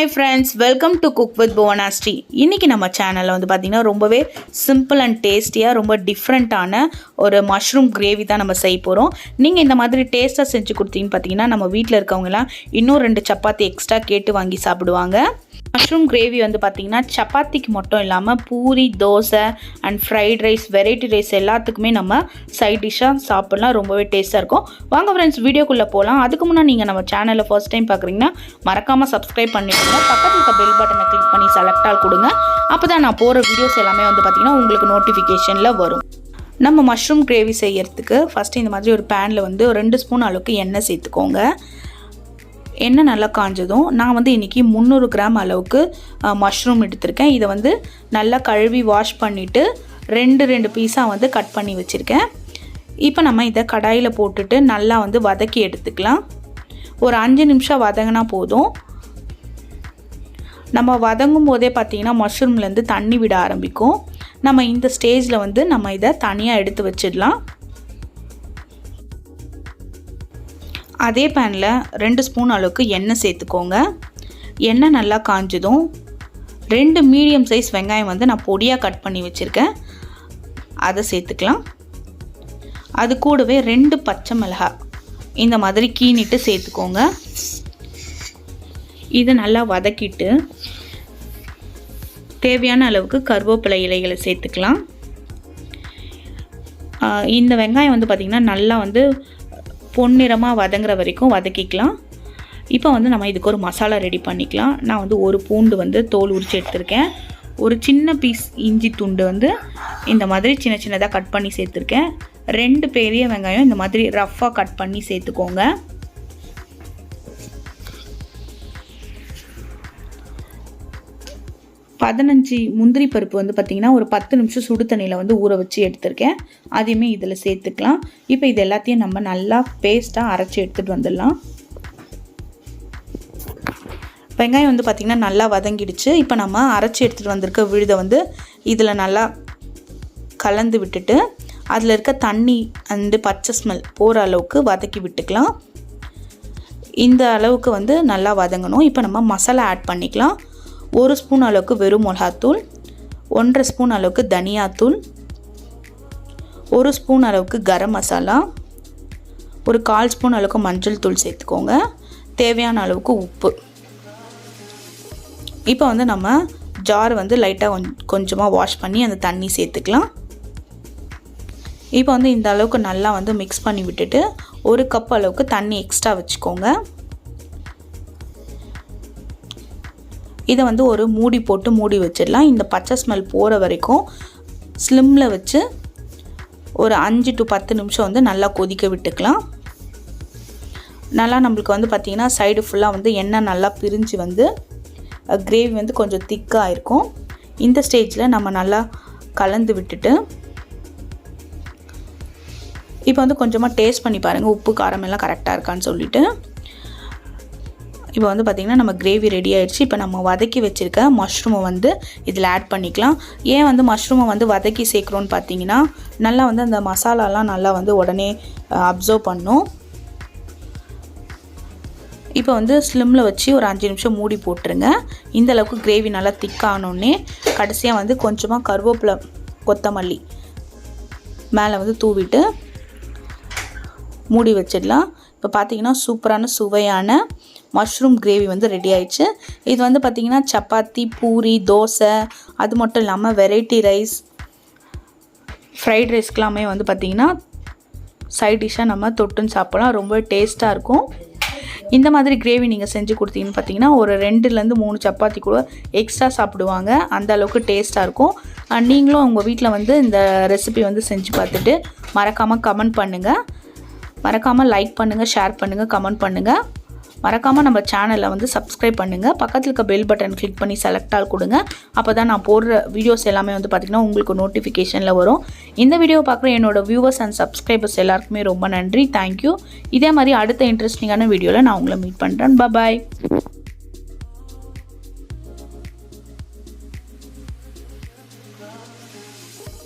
Hi friends welcome to cook with Bhuvanashree இன்றைக்கி நம்ம சேனலில் வந்து பார்த்திங்கன்னா ரொம்பவே சிம்பிள் அண்ட் டேஸ்டியாக ரொம்ப டிஃப்ரெண்ட்டான ஒரு மஷ்ரூம் கிரேவி தான் நம்ம செய்ய போகிறோம் நீங்கள் இந்த மாதிரி டேஸ்ட்டாக செஞ்சு கொடுத்தீங்கன்னு பார்த்தீங்கன்னா நம்ம வீட்டில் இருக்கவங்கலாம் இன்னும் ரெண்டு சப்பாத்தி எக்ஸ்ட்ரா கேட்டு வாங்கி சாப்பிடுவாங்க. மஷ்ரூம் கிரேவி வந்து பார்த்திங்கன்னா சப்பாத்திக்கு மட்டும் இல்லாமல் puri dosa and fried rice variety rice எல்லாத்துக்குமே நம்ம சைட் டிஷ்ஷாக சாப்பிட்லாம். ரொம்பவே டேஸ்ட்டாக இருக்கும். வாங்க ஃப்ரெண்ட்ஸ் வீடியோக்குள்ளே போகலாம் அதுக்கு முன்னாடி நீங்கள் நம்ம சேனலில் ஃபர்ஸ்ட் டைம் பார்க்குறீங்கன்னா மறக்காமல் சப்ஸ்கிரைப் பண்ணிவிடுங்க பக்கத்தில் இருக்க பெல் பட்டனை கிளிக் பண்ணி செலக்ட் ஆல் கொடுங்க. அப்போ தான் நான் போகிற வீடியோஸ் எல்லாமே வந்து பார்த்திங்கன்னா உங்களுக்கு நோட்டிஃபிகேஷனில் வரும். நம்ம மஷ்ரூம் கிரேவி செய்யறதுக்கு ஃபஸ்ட்டு இந்த மாதிரி ஒரு பேனில் வந்து ரெண்டு ஸ்பூன் அளவுக்கு எண்ணெய் சேர்த்துக்கோங்க. எண்ணெய் நல்லா காஞ்சதும் நான் வந்து இன்றைக்கி முந்நூறு கிராம் அளவுக்கு மஷ்ரூம் எடுத்திருக்கேன். இதை வந்து நல்லா கழுவி வாஷ் பண்ணிவிட்டு ரெண்டு ரெண்டு பீஸாக வந்து கட் பண்ணி வச்சுருக்கேன். இப்போ நம்ம இதை கடாயில் போட்டுட்டு நல்லா வந்து வதக்கி எடுத்துக்கலாம். ஒரு அஞ்சு நிமிஷம் வதங்கினா போதும். நம்ம வதங்கும் போதே பார்த்திங்கன்னா மஷ்ரூம்லேருந்து தண்ணி விட ஆரம்பிக்கும். நம்ம இந்த ஸ்டேஜில் வந்து நம்ம இதை தனியாக எடுத்து வச்சிடலாம். அதே பேனில் ரெண்டு ஸ்பூன் அளவுக்கு எண்ணெய் சேர்த்துக்கோங்க. எண்ணெய் நல்லா காஞ்சதும் ரெண்டு மீடியம் சைஸ் வெங்காயம் வந்து நான் பொடியாக கட் பண்ணி வச்சுருக்கேன். அதை சேர்த்துக்கலாம். அது கூடவே ரெண்டு பச்சை மிளகாய். இந்த மாதிரி கீனிட்டு சேர்த்துக்கோங்க. இதை நல்லா வதக்கிட்டு தேவையான அளவுக்கு கருவேப்பிலை இலைகளை சேர்த்துக்கலாம். இந்த வெங்காயம் வந்து பார்த்திங்கன்னா நல்லா வந்து பொன்னிறமாக வதங்குற வரைக்கும் வதக்கிக்கலாம். இப்போ வந்து நம்ம இதுக்கு ஒரு மசாலா ரெடி பண்ணிக்கலாம். நான் வந்து ஒரு பூண்டு வந்து தோல் உரித்து எடுத்திருக்கேன். ஒரு சின்ன பீஸ் இஞ்சி துண்டு வந்து இந்த மாதிரி சின்ன சின்னதாக கட் பண்ணி சேர்த்துருக்கேன். ரெண்டு பெரிய வெங்காயம் இந்த மாதிரி ரஃப்பாக கட் பண்ணி சேர்த்துக்கோங்க. பதினஞ்சு முந்திரி பருப்பு வந்து பார்த்திங்கன்னா ஒரு பத்து நிமிஷம் சுடு தண்ணியில் வந்து ஊற வச்சு எடுத்திருக்கேன். அதையுமே இதில் சேர்த்துக்கலாம். இப்போ இது எல்லாத்தையும் நம்ம நல்லா பேஸ்ட்டாக அரைச்சி எடுத்துகிட்டு வந்துடலாம். வெங்காயம் வந்து பார்த்திங்கன்னா நல்லா வதங்கிடுச்சு. இப்போ நம்ம அரைச்சி எடுத்துகிட்டு வந்திருக்க விழுதை வந்து இதில் நல்லா கலந்து விட்டுட்டு அதில் இருக்க தண்ணி அந்த பச்சை ஸ்மெல் போகிற அளவுக்கு வதக்கி விட்டுக்கலாம். இந்த அளவுக்கு வந்து நல்லா வதங்கணும். இப்போ நம்ம மசாலா ஆட் பண்ணிக்கலாம். ஒரு ஸ்பூன் அளவுக்கு வெறும் மிளகாத்தூள் ஒன்றரை ஸ்பூன் அளவுக்கு தனியாத்தூள் ஒரு ஸ்பூன் அளவுக்கு கரம் மசாலா ஒரு கால் ஸ்பூன் அளவுக்கு மஞ்சள் தூள் சேர்த்துக்கோங்க. தேவையான அளவுக்கு உப்பு. இப்போ வந்து நம்ம ஜார் வந்து லைட்டாக கொஞ்சமாக வாஷ் பண்ணி அந்த தண்ணி சேர்த்துக்கலாம். இப்போ வந்து இந்த அளவுக்கு நல்லா வந்து மிக்ஸ் பண்ணி விட்டுட்டு ஒரு கப் அளவுக்கு தண்ணி எக்ஸ்ட்ரா வச்சுக்கோங்க. இதை வந்து ஒரு மூடி போட்டு மூடி வச்சிடலாம். இந்த பச்சை ஸ்மெல் போகிற வரைக்கும் ஸ்லிம்மில் வச்சு ஒரு அஞ்சு டு பத்து நிமிஷம் வந்து நல்லா கொதிக்க விட்டுக்கலாம். நல்லா நம்மளுக்கு வந்து பார்த்திங்கன்னா சைடு ஃபுல்லாக வந்து எண்ணெய் நல்லா பிரிஞ்சு வந்து கிரேவி வந்து கொஞ்சம் திக்காக இருக்கும். இந்த ஸ்டேஜில் நம்ம நல்லா கலந்து விட்டுட்டு இப்போ வந்து கொஞ்சமாக டேஸ்ட் பண்ணி பாருங்கள் உப்பு காரம் எல்லாம் கரெக்டாக இருக்கான்னு சொல்லிவிட்டு இப்போ வந்து பார்த்திங்கன்னா நம்ம கிரேவி ரெடி ஆகிடுச்சு இப்போ நம்ம வதக்கி வச்சுருக்க மஷ்ரூமை வந்து இதில் ஆட் பண்ணிக்கலாம். ஏன் வந்து மஷ்ரூமை வந்து வதக்கி சேர்க்குறோன்னு பார்த்தீங்கன்னா நல்லா வந்து அந்த மசாலாலாம் நல்லா வந்து உடனே அப்சர்வ் பண்ணும். இப்போ வந்து ஸ்லிம்மில் வச்சு ஒரு அஞ்சு நிமிஷம் மூடி போட்டுருங்க. இந்த அளவுக்கு கிரேவி நல்லா திக்கானோடனே கடைசியாக வந்து கொஞ்சமாக கருவேப்பிலை கொத்தமல்லி மேலே வந்து தூவிட்டு மூடி வச்சிடலாம். இப்போ பார்த்தீங்கன்னா சூப்பரான சுவையான மஷ்ரூம் கிரேவி வந்து ரெடி ஆயிடுச்சு. இது வந்து பார்த்திங்கன்னா சப்பாத்தி பூரி தோசை அது மட்டும் இல்லாமல் வெரைட்டி ரைஸ் ஃப்ரைட் ரைஸ்க்கெலாமே வந்து பார்த்திங்கன்னா சைட் டிஷ்ஷாக நம்ம தொட்டுன்னு சாப்பிட்லாம். ரொம்ப டேஸ்ட்டாக இருக்கும். இந்த மாதிரி கிரேவி நீங்கள் செஞ்சு கொடுத்தீங்கன்னு பார்த்தீங்கன்னா ஒரு ரெண்டுலேருந்து மூணு சப்பாத்தி கூட எக்ஸ்ட்ரா சாப்பிடுவாங்க. அந்த அளவுக்கு டேஸ்ட்டாக இருக்கும். நீங்களும் உங்கள் வீட்டில் வந்து இந்த ரெசிபி வந்து செஞ்சு பார்த்துட்டு மறக்காமல் கமெண்ட் பண்ணுங்கள் மறக்காமல் லைக் பண்ணுங்கள் ஷேர் பண்ணுங்கள் கமெண்ட் பண்ணுங்கள் மறக்காமல் நம்ம சேனலை வந்து சப்ஸ்கிரைப் பண்ணுங்கள் பக்கத்தில் இருக்க பெல் பட்டன் கிளிக் பண்ணி செலக்ட் ஆல் கொடுங்க. அப்போ தான் நான் போடுற வீடியோஸ் எல்லாமே வந்து பார்த்திங்கன்னா உங்களுக்கு நோட்டிஃபிகேஷனில் வரும். இந்த வீடியோ பார்க்குற என்னோடய வியூவர்ஸ் அண்ட் சப்ஸ்கிரைபர்ஸ் எல்லாருக்குமே ரொம்ப நன்றி. தேங்க்யூ இதே மாதிரி அடுத்த இன்ட்ரெஸ்டிங்கான வீடியோவில் நான் உங்களை மீட் பண்ணுறேன் பாய்